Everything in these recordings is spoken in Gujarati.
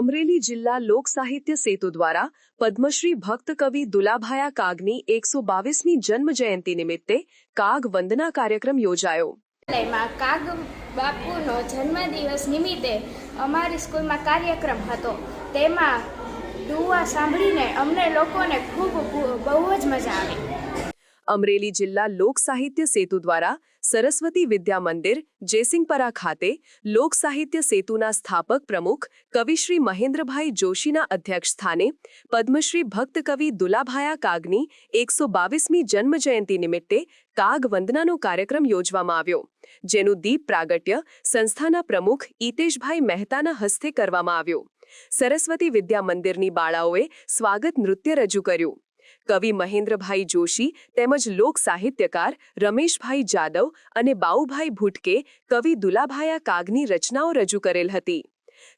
અમરેલી જિલ્લા લોક સાહિત્ય સેતુ દ્વારા પદ્મશ્રી ભક્ત કવિ દુલાભાયા કાગની એકસો બાવીસમી જન્મ જયંતિ નિમિત્તે કાગ વંદના કાર્યક્રમ યોજાયો. કાગ બાપુનો જન્મદિવસ નિમિત્તે અમારી સ્કૂલમાં કાર્યક્રમ હતો. તેમાં દુવા સાંભળીને અમને લોકોને ખૂબ- બહુ જ મજા આવી. અમરેલી જિલ્લા લોક સાહિત્ય સેતુ દ્વારા સરસ્વતી વિદ્યા મંદિર જેસિંગપરા ખાતે લોક સાહિત્ય સેતુના સ્થાપક પ્રમુખ કવિશ્રી મહેન્દ્રભાઈ જોશીના અધ્યક્ષસ્થાને પદ્મશ્રી ભક્ત કવિ દુલાભાયા કાગની એકસો બાવીસમી જન્મજયંતિ નિમિત્તે કાગ વંદનાનો કાર્યક્રમ યોજવામાં આવ્યો, જેનું દીપ પ્રાગટ્ય સંસ્થાના પ્રમુખ ઈતેશભાઈ મહેતાના હસ્તે કરવામાં આવ્યું. સરસ્વતી વિદ્યા મંદિરની બાળાઓએ સ્વાગત નૃત્ય રજૂ કર્યું. કવિ મહેન્દ્રભાઈ જોશી તેમજ લોક સાહિત્યકાર રમેશભાઈ જાદવ અને બાઉભાઈ ભૂટકે કવિ દુલાભાયા કાગની રચનાઓ રજૂ કરેલ હતી.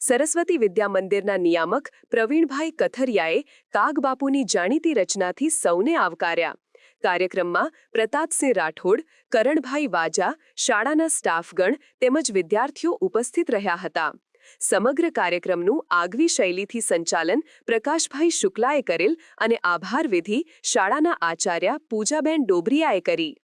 સરસ્વતી વિદ્યા મંદિરના નિયામક પ્રવીણભાઈ કથરિયાએ કાગબાપુની જાણીતી રચનાથી સૌને આવકાર્યા. કાર્યક્રમમાં પ્રતાપસિંહ રાઠોડ, કરણભાઈ વાજા, શાળાના સ્ટાફગણ તેમજ વિદ્યાર્થીઓ ઉપસ્થિત રહ્યા હતા. સમગ્ર કાર્યક્રમનું આગવી શૈલીથી સંચાલન પ્રકાશભાઈ શુક્લાએ કરેલ અને આભાર વિધિ શાળાના આચાર્ય પૂજાબેન ડોબરિયાએ કરી.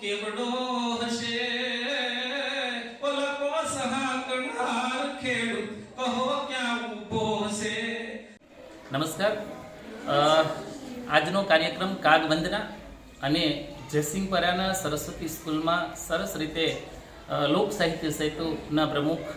કેવડો હશે? ઓલા કો સહા કણાર ખેડૂત નમસ્કાર. આજનો કાર્યક્રમ કાગ વંદના અને જયસિંહપરાના સરસ્વતી સ્કૂલમાં સરસ રીતે લોક સાહિત્ય સેતુના પ્રમુખ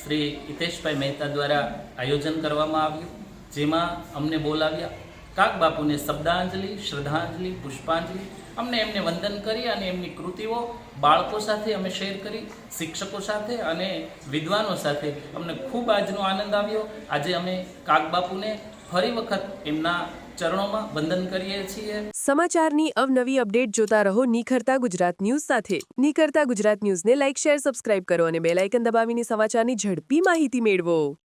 શ્રી હિતેશભાઈ મહેતા દ્વારા આયોજન કરવામાં આવ્યું, જેમાં અમને બોલાવ્યા. કાગ બાપુને શબ્દાંજલિ, શ્રદ્ધાંજલિ, પુષ્પાંજલિ, અમને એમને વંદન કરી અને એમની કૃતિઓ બાળકો સાથે અમે શેર કરી, શિક્ષકો સાથે અને વિદ્વાનો સાથે અમને ખૂબ આજનો આનંદ આવ્યો. આજે અમે કાગ બાપુને ફરી વખત એમના ચરણોમાં વંદન કરીએ છીએ. સમાચારની અવનવી અપડેટ જોતા રહો નિખરતા ગુજરાત ન્યૂઝ સાથે. નિખરતા ગુજરાત ન્યૂઝને લાઇક, શેર, સબસ્ક્રાઇબ કરો અને બેલ આઇકન દબાવીને સમાચારની ઝડપી માહિતી મેળવો.